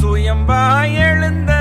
சுயம்பாய் எழுந்த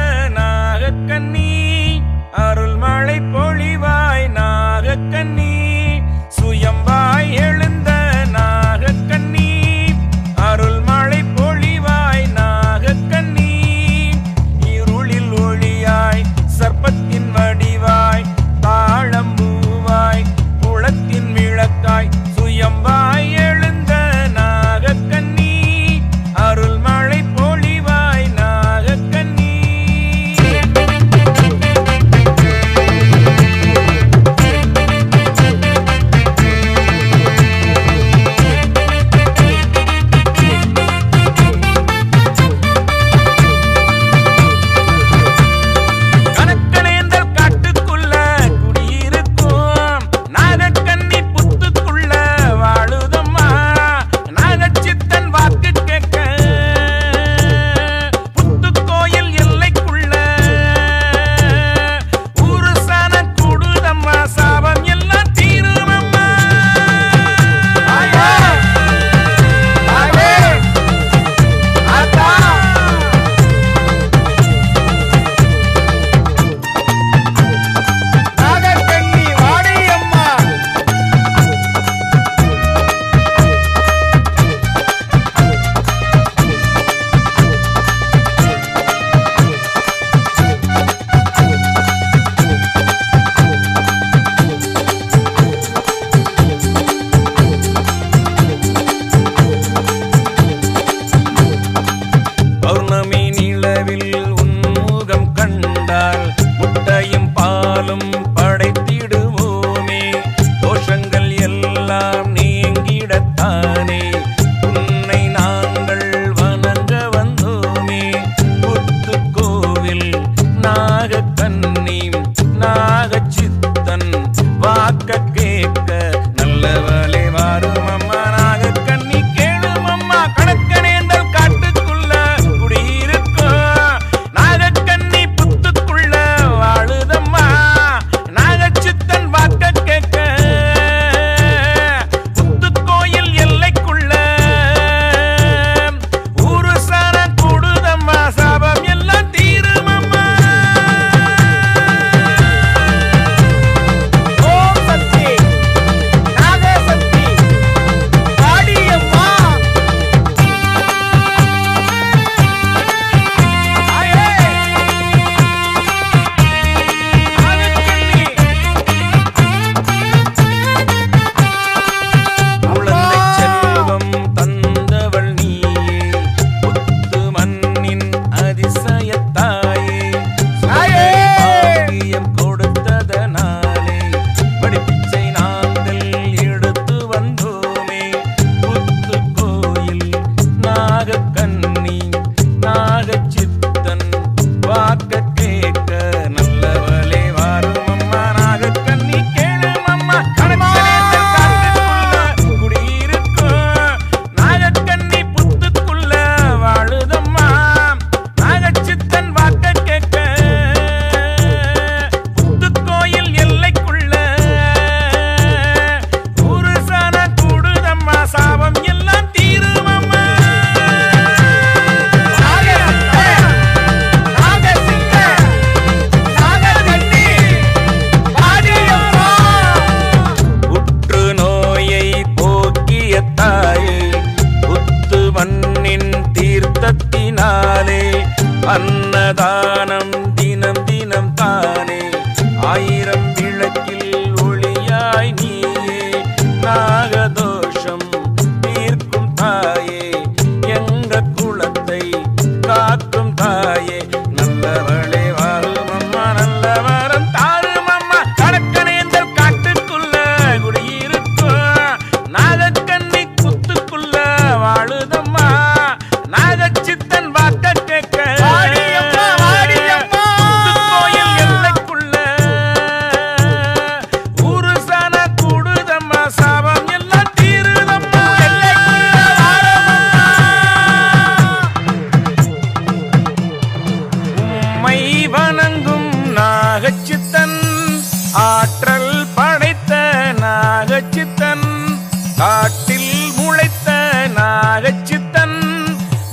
அன்னதானம். ஆற்றல் படைத்த நாகச்சித்தன் காட்டில் முளைத்த நாகச்சித்தன்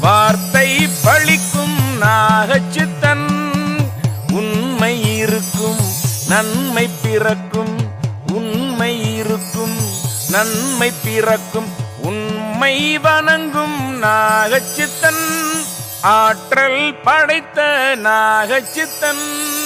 வார்த்தை பழிக்கும் நாகச்சித்தன். உண்மை இருக்கும் நன்மை பிறக்கும் உண்மை இருக்கும் நன்மை பிறக்கும் உண்மை வணங்கும் நாகச்சித்தன். ஆற்றல் படைத்த நாகச்சித்தன்.